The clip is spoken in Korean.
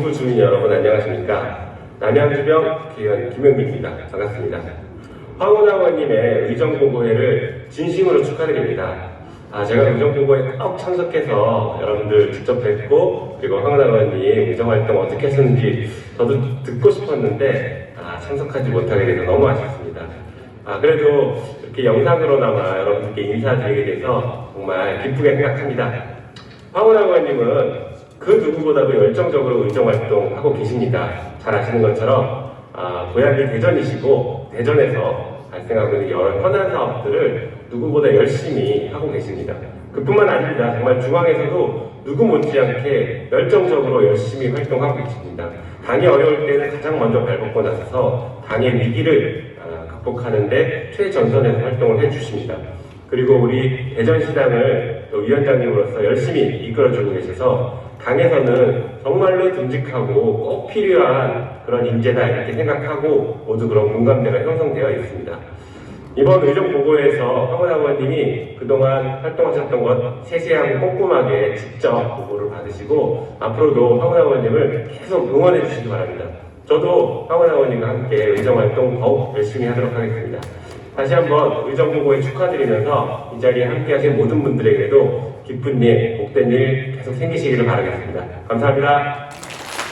서울 주민 여러분 안녕하십니까? 남양주병 기현 김영민입니다. 반갑습니다. 황운하원님의 의정보고회를 진심으로 축하드립니다. 아, 제가 의정보고에 꼭 참석해서 여러분들 직접 뵙고 그리고 황운하원님 의정활동 어떻게 하셨는지 저도 듣고 싶었는데 아, 참석하지 못하게 돼서 너무 아쉽습니다. 아, 그래도 이렇게 영상으로나마 여러분들께 인사드리게 돼서 정말 기쁘게 생각합니다. 황운하원님은 그 누구보다도 열정적으로 의정활동하고 계십니다. 잘 아시는 것처럼 아, 고향이 대전이시고 대전에서 발생하고 있는 여러 현안 사업들을 누구보다 열심히 하고 계십니다. 그뿐만 아닙니다. 정말 중앙에서도 누구 못지않게 열정적으로 열심히 활동하고 계십니다. 당이 어려울 때는 가장 먼저 발벗고 나서서 당의 위기를 아, 극복하는데 최전선에서 활동을 해주십니다. 그리고 우리 대전시당을 또 위원장님으로서 열심히 이끌어주고 계셔서 당에서는 정말로 듬직하고 꼭 필요한 그런 인재다 이렇게 생각하고 모두 그런 공감대가 형성되어 있습니다. 이번 의정 보고에서 황원 의원님이 그동안 활동하셨던 것 세세하고 꼼꼼하게 직접 보고를 받으시고 앞으로도 황원 의원님을 계속 응원해 주시기 바랍니다. 저도 황원 의원님과 함께 의정 활동 더욱 열심히 하도록 하겠습니다. 다시 한번 의정 보고에 축하드리면서 이 자리에 함께 하신 모든 분들에게도 기쁜 일, 복된 일 계속 생기시기를 바라겠습니다. 감사합니다.